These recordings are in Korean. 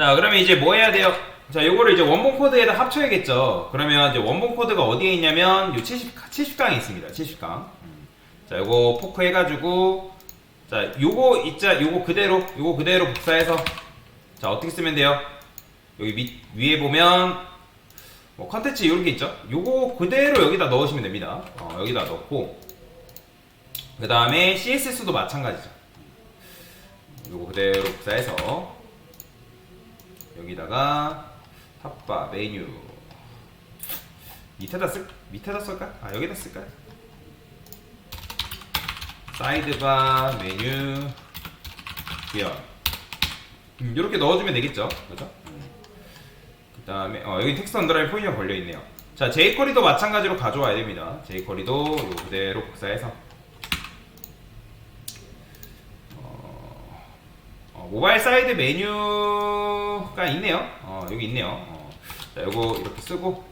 자, 그러면 이제 뭐 해야 돼요? 자, 요거를 이제 원본 코드에다 합쳐야겠죠. 그러면 이제 원본 코드가 어디에 있냐면 요 70, 70강에 있습니다. 70강. 자, 요거 포크 해가지고 자, 요거 있자, 요거 그대로, 요거 그대로 복사해서 자, 어떻게 쓰면 돼요? 여기 밑, 위에 보면 뭐 컨텐츠 이렇게 있죠? 요거 그대로 여기다 넣으시면 됩니다. 어, 여기다 넣고 그 다음에 CSS도 마찬가지죠. 요거 그대로 복사해서 여기다가 탑바 메뉴 밑에다 쓸 밑에다 쓸까? 아 여기다 쓸까? 사이드바 메뉴 기어 음, 이렇게 넣어주면 되겠죠, 그죠? 그 다음에 어, 여기 텍스트 언더라인 포지션 걸려 있네요. 자 jQuery도 마찬가지로 가져와야 됩니다. 요 그대로 복사해서 어, 어, 모바일 사이드 메뉴가 있네요. 어, 여기 있네요. 어, 자, 요거 이렇게 쓰고,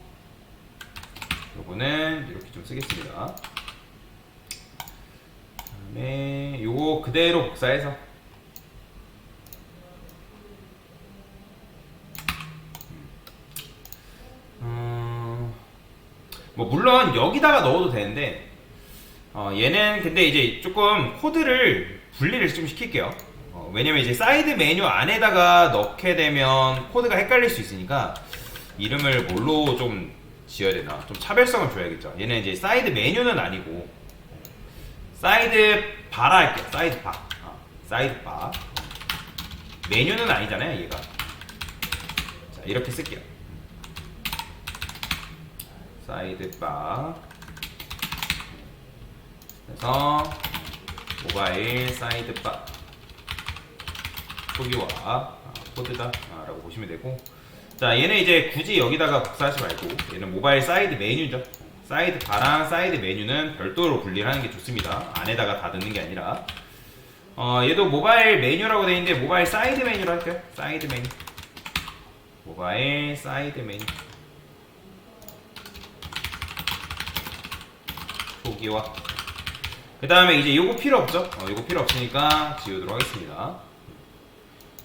요거는 이렇게 좀 쓰겠습니다. 그다음에 요거 그대로 복사해서 음, 뭐 물론 여기다가 넣어도 되는데 어, 얘는 근데 이제 조금 코드를 분리를 좀 시킬게요. 어, 왜냐면 이제 사이드 메뉴 안에다가 넣게 되면 코드가 헷갈릴 수 있으니까 이름을 뭘로 좀 지어야 되나? 좀 차별성을 줘야겠죠. 얘는 이제 사이드 메뉴는 아니고 사이드 바라 할게요. 사이드 바. 어, 사이드 바. 메뉴는 아니잖아요, 얘가. 자, 이렇게 쓸게요. 사이드 바. 그래서 모바일 사이드 바 아, 코드다 아, 라고 보시면 되고. 자 얘는 이제 굳이 여기다가 복사하지 말고 얘는 모바일 사이드 메뉴죠. 사이드 바랑 사이드 메뉴는 별도로 분리하는 게 좋습니다. 안에다가 다 넣는 게 아니라. 어 얘도 모바일 메뉴라고 되어 있는데 모바일 사이드 메뉴로 할게요. 사이드 메뉴. 모바일 사이드 메뉴. 초기화 그 다음에 이제 요거 필요 없죠? 어, 요거 필요 없으니까 지우도록 하겠습니다.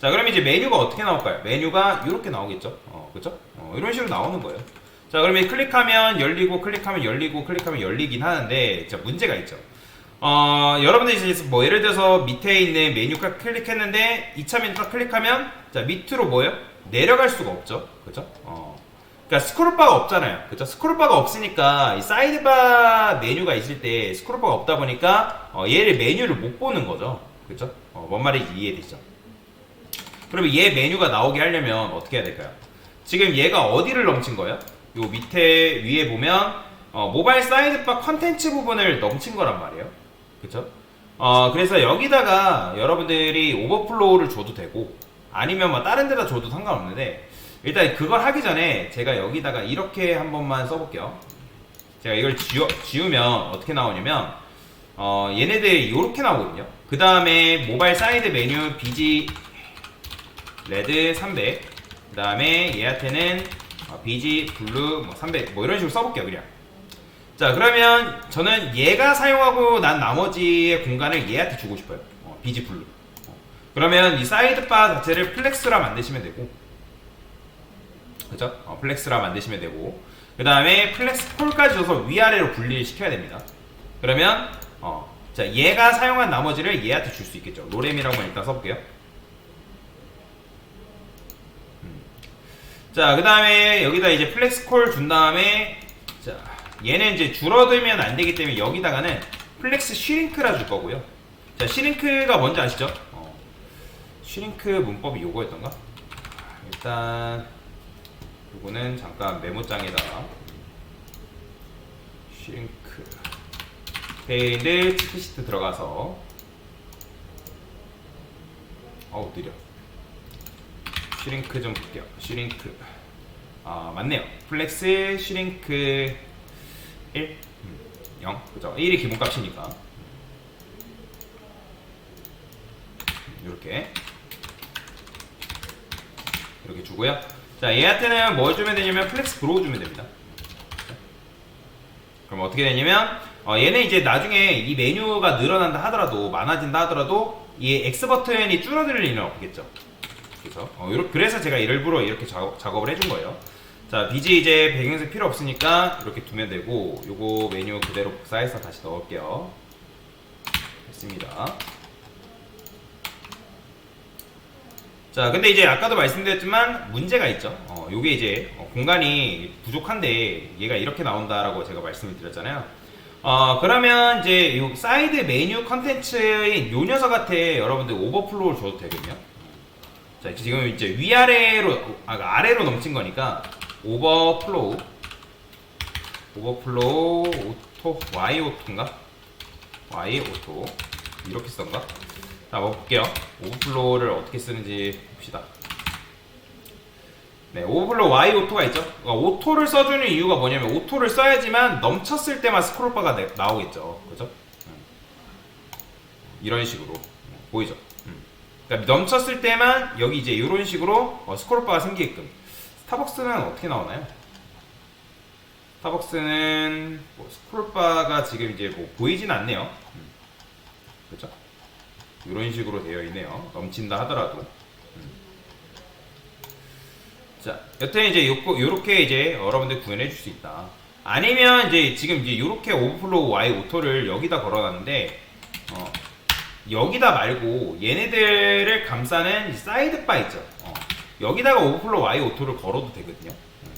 자, 그럼 이제 메뉴가 어떻게 나올까요? 메뉴가 이렇게 나오겠죠? 어, 그죠? 어, 이런 식으로 나오는 거예요. 자, 그러면 클릭하면 열리고, 클릭하면 열리고, 클릭하면 열리긴 하는데, 자, 문제가 있죠. 어, 여러분들이 이제 뭐 예를 들어서 밑에 있는 메뉴 딱 클릭했는데, 2차 메뉴 딱 클릭하면, 자, 밑으로 뭐예요? 내려갈 수가 없죠. 그죠? 어. 그러니까 스크롤바가 없잖아요. 그죠? 스크롤바가 없으니까 이 사이드바 메뉴가 있을 때 스크롤바가 없다 보니까 어, 얘를 메뉴를 못 보는 거죠. 그죠? 어, 뭔 말인지 이해되죠? 그러면 얘 메뉴가 나오게 하려면 어떻게 해야 될까요? 지금 얘가 어디를 넘친 거예요? 요 밑에 위에 보면 어, 모바일 사이드바 컨텐츠 부분을 넘친 거란 말이에요. 그죠? 어, 그래서 여기다가 여러분들이 오버플로우를 줘도 되고 아니면 뭐 다른 데다 줘도 상관없는데 일단 그걸 하기 전에 제가 여기다가 이렇게 한 번만 써볼게요. 제가 이걸 지우, 지우면 어떻게 나오냐면 어, 얘네들이 이렇게 나오거든요. 그 다음에 모바일 사이드 메뉴 BG 레드 300. 그 다음에 얘한테는 어, BG 블루 뭐 300. 뭐 이런 식으로 써볼게요, 그냥. 자, 그러면 저는 얘가 사용하고 난 나머지의 공간을 얘한테 주고 싶어요. 어, BG 블루. 어. 그러면 이 사이드바 자체를 플렉스라 만드시면 되고 그죠? 어, 플렉스라 만드시면 되고 그 다음에 플렉스 콜까지 줘서 위아래로 분리를 시켜야 됩니다. 그러면 어, 자 얘가 사용한 나머지를 얘한테 줄 수 있겠죠. 로렘이라고만 일단 써볼게요. 자, 그 다음에 여기다 이제 플렉스 콜 준 다음에 자 얘는 이제 줄어들면 안 되기 때문에 여기다가는 플렉스 슈링크라 줄 거고요. 자, 슈링크가 뭔지 아시죠? 어, 슈링크 문법이 요거였던가? 일단 요거는 잠깐 메모장에다가 슈링크 페인드 체크시트 들어가서 어우 느려 슈링크 좀 볼게요. 슈링크. 아 맞네요. 플렉스 슈링크 1 음, 0 그죠? 1이 기본값이니까. 이렇게. 이렇게 주고요. 자, 얘한테는 뭐 주면 되냐면 플렉스 브로우 주면 됩니다. 그럼 어떻게 되냐면 어, 얘는 이제 나중에 이 메뉴가 늘어난다 하더라도 많아진다 하더라도 이 X 버튼이 줄어들 일은 없겠죠. 그렇죠. 어, 요렇- 그래서 제가 일부러 이렇게 작업, 작업을 해준 거예요. 자, BG 이제 배경색 필요 없으니까 이렇게 두면 되고, 요거 메뉴 그대로 복사해서 다시 넣을게요. 됐습니다. 자, 근데 이제 아까도 말씀드렸지만 문제가 있죠. 어, 요게 이제 어, 공간이 부족한데 얘가 이렇게 나온다라고 제가 말씀을 드렸잖아요. 어, 그러면 이제 요 사이드 메뉴 컨텐츠인 요 녀석한테 여러분들 오버플로우를 줘도 되거든요. 자, 지금 이제 위아래로, 아, 아래로 넘친 거니까 오버플로우, 오버플로우 오토, Y 오토인가? Y 오토. 이렇게 쓴가? 자, 한번 볼게요. 오버플로우를 어떻게 쓰는지 봅시다. 네, 오버플로우 Y 오토가 있죠. 그러니까 오토를 써주는 이유가 뭐냐면 오토를 써야지만 넘쳤을 때만 스크롤바가 내- 나오겠죠. 그죠? 음. 이런 식으로 음, 보이죠? 음. 그러니까 넘쳤을 때만 여기 이제 이런 식으로 어, 스크롤바가 생기게끔. 스타벅스는 어떻게 나오나요? 스타벅스는 뭐 스크롤바가 지금 이제 뭐 보이진 않네요. 음. 그죠? 이런 식으로 되어 있네요. 넘친다 하더라도. 음. 자, 여튼 이제 요거, 요렇게 이제 여러분들 구현해 줄 수 있다. 아니면 이제 지금 이제 요렇게 오버플로우 Y 오토를 여기다 걸어놨는데, 어, 여기다 말고 얘네들을 감싸는 이 사이드 바 있죠. 어, 여기다가 오버플로우 Y 오토를 걸어도 되거든요. 음,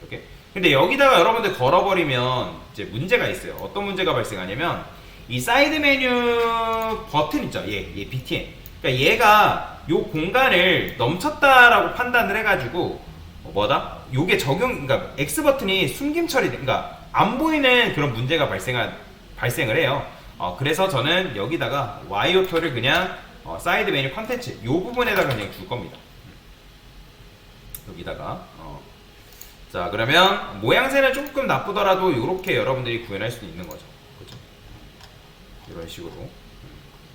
이렇게. 근데 여기다가 여러분들 걸어버리면 이제 문제가 있어요. 어떤 문제가 발생하냐면, 이 사이드 메뉴 버튼 있죠. 얘, 얘 BTN. 그러니까 얘가 요 공간을 넘쳤다라고 판단을 해가지고 어, 뭐다? 요게 적용, 그러니까 X 버튼이 숨김 처리, 그러니까 안 보이는 그런 문제가 발생한 발생을 해요. 어, 그래서 저는 여기다가 Y 오토를 그냥 어, 사이드 메뉴 컨텐츠 요 부분에다가 그냥 줄 겁니다. 여기다가 어. 자 그러면 모양새는 조금 나쁘더라도 이렇게 여러분들이 구현할 수 있는 거죠. 그죠? 이런 식으로 음.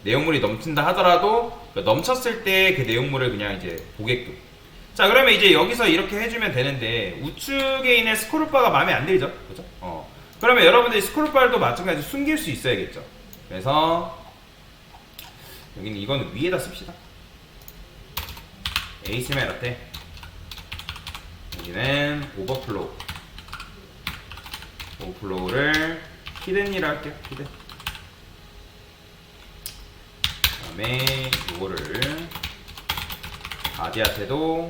내용물이 넘친다 하더라도 그 넘쳤을 때 그 내용물을 그냥 이제 보게끔 자 그러면 이제 여기서 이렇게 해주면 되는데 우측에 있는 스크롤바가 마음에 안 들죠 그죠 어 그러면 여러분들이 스크롤바도 마찬가지로 숨길 수 있어야겠죠 그래서 여기는 이거는 위에다 씁시다. 에이스메라테 여기는 오버플로우. 오버플로우를 히든이라 할게요 히든. 그다음에 이거를 바디한테도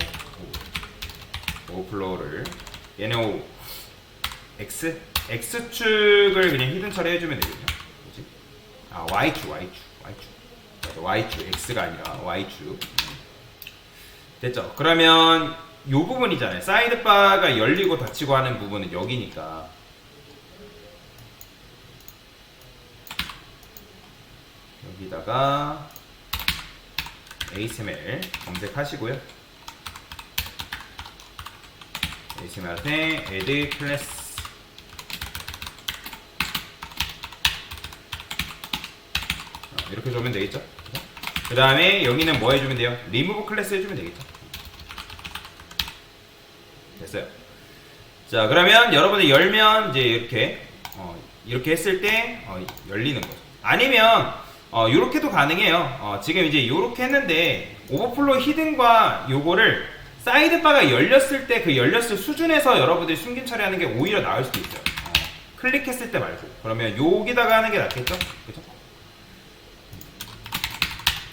오플로우를 얘네 오. X X축을 그냥 히든 처리해주면. 뭐지? 아 Y축 Y축 Y축 맞아, Y축 X가 아니라 Y축 음. 됐죠. 그러면 요 부분이잖아요. 사이드바가 열리고 닫히고 하는 부분은 여기니까 여기다가 ASMR 검색하시고요. ASMR한테 add class 어, 이렇게 주면 되겠죠? 그 다음에 여기는 뭐 해주면 돼요? remove class 해주면 되겠죠? 됐어요. 자 그러면 여러분이 열면 이제 이렇게 어, 이렇게 했을 때 어, 열리는 거죠. 아니면 어, 요렇게도 가능해요. 어, 지금 이제 요렇게 했는데 오버플로우 히든과 요거를 사이드바가 열렸을 때 그 열렸을 수준에서 여러분들이 숨김 처리하는 게 오히려 나을 수도 있어요. 어, 클릭했을 때 말고 그러면 여기다가 하는 게 낫겠죠? 그죠?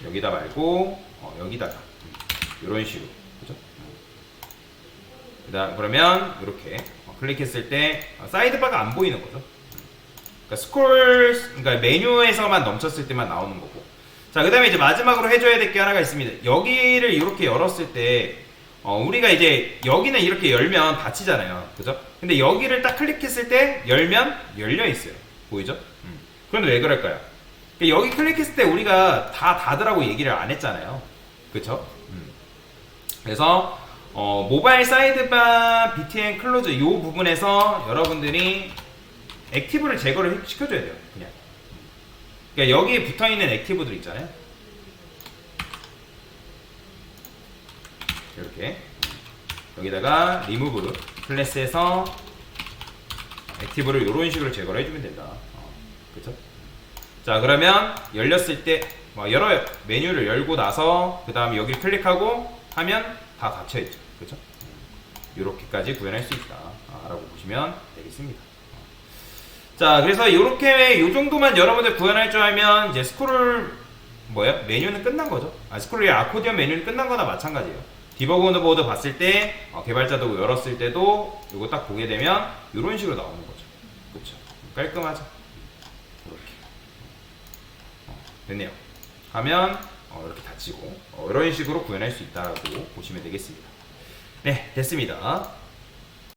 여기다 말고 어, 여기다가 이런 식으로 그죠? 그다 그러면 이렇게 어, 클릭했을 때 어, 사이드바가 안 보이는 거죠. 그러니까 스크롤 그러니까 메뉴에서만 넘쳤을 때만 나오는 거고. 자, 그다음에 이제 마지막으로 해줘야 될 게 하나가 있습니다. 여기를 이렇게 열었을 때 어, 우리가 이제 여기는 이렇게 열면 닫히잖아요, 그죠? 근데 여기를 딱 클릭했을 때 열면 열려 있어요. 보이죠? 음. 그런데 왜 그럴까요? 그러니까 여기 클릭했을 때 우리가 다 닫으라고 얘기를 안 했잖아요, 그죠? 음. 그래서 어, 모바일 사이드바 BTN 클로즈 이 부분에서 여러분들이 액티브를 제거를 해- 시켜줘야 돼요. 그냥. 그러니까 여기에 붙어 있는 액티브들 있잖아요. 이렇게 여기다가 리무브 클래스에서 액티브를 이런 식으로 제거를 해주면 된다. 어, 그렇죠? 자 그러면 열렸을 때뭐 여러 메뉴를 열고 나서 그 다음에 여기 클릭하고 하면 다 닫혀 있죠. 그렇죠? 이렇게까지 구현할 수 있다 라고 보시면 되겠습니다. 자, 그래서 이렇게 이 정도만 여러분들 구현할 줄 알면 이제 스크롤 뭐야 메뉴는 끝난 거죠. 아, 스크롤이 아코디언 메뉴는 끝난 거나 마찬가지예요. 디버그 오너 보드 봤을 때 어, 개발자 도구 열었을 때도 이거 딱 보게 되면 이런 식으로 나오는 거죠. 그렇죠. 깔끔하죠. 이렇게 어, 됐네요. 하면 어, 이렇게 닫히고 어, 이런 식으로 구현할 수 있다라고 보시면 되겠습니다. 네, 됐습니다.